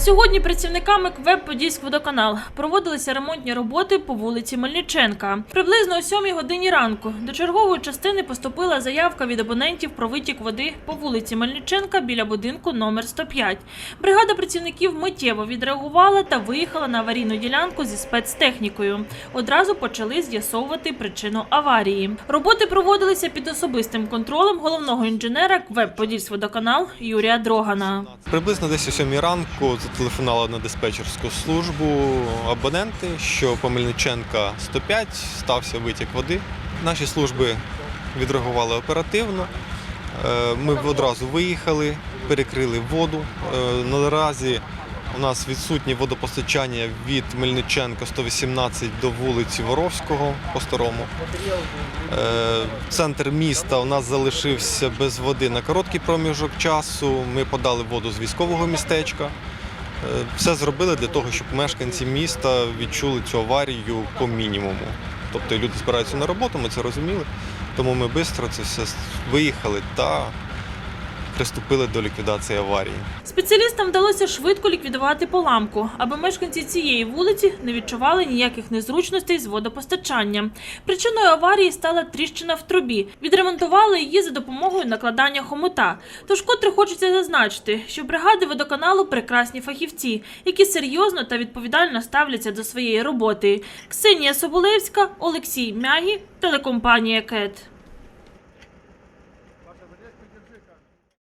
Сьогодні працівниками КВЕП «Подільськводоканал» проводилися ремонтні роботи по вулиці Мельниченка. Приблизно о 7 годині ранку до чергової частини поступила заявка від абонентів про витік води по вулиці Мельниченка біля будинку номер 105. Бригада працівників миттєво відреагувала та виїхала на аварійну ділянку зі спецтехнікою. Одразу почали з'ясовувати причину аварії. Роботи проводилися під особистим контролем головного інженера КВЕП «Подільськводоканал» Юрія Дрогана. Приблизно десь о сьомій ранку зателефонували на диспетчерську службу абоненти, що по Мельниченка 105 стався витік води. Наші служби відреагували оперативно. Е, Ми одразу виїхали, перекрили воду. Е, Наразі у нас відсутнє водопостачання від Мельниченка 118 до вулиці Воровського по старому. Е, Центр міста у нас залишився без води на короткий проміжок часу. Ми подали воду з військового містечка. Е, Все зробили для того, щоб мешканці міста відчули цю аварію по мінімуму. Тобто люди збираються на роботу, ми це розуміли. Тому ми швидко це все виїхали та приступили до ліквідації аварії. Спеціалістам вдалося швидко ліквідувати поламку, аби мешканці цієї вулиці не відчували ніяких незручностей з водопостачанням. Причиною аварії стала тріщина в трубі. Відремонтували її за допомогою накладання хомута. Тож, котре хочеться зазначити, що бригади водоканалу прекрасні фахівці, які серйозно та відповідально ставляться до своєї роботи. Ксенія Соболевська, Олексій Мягі, телекомпанія Кет.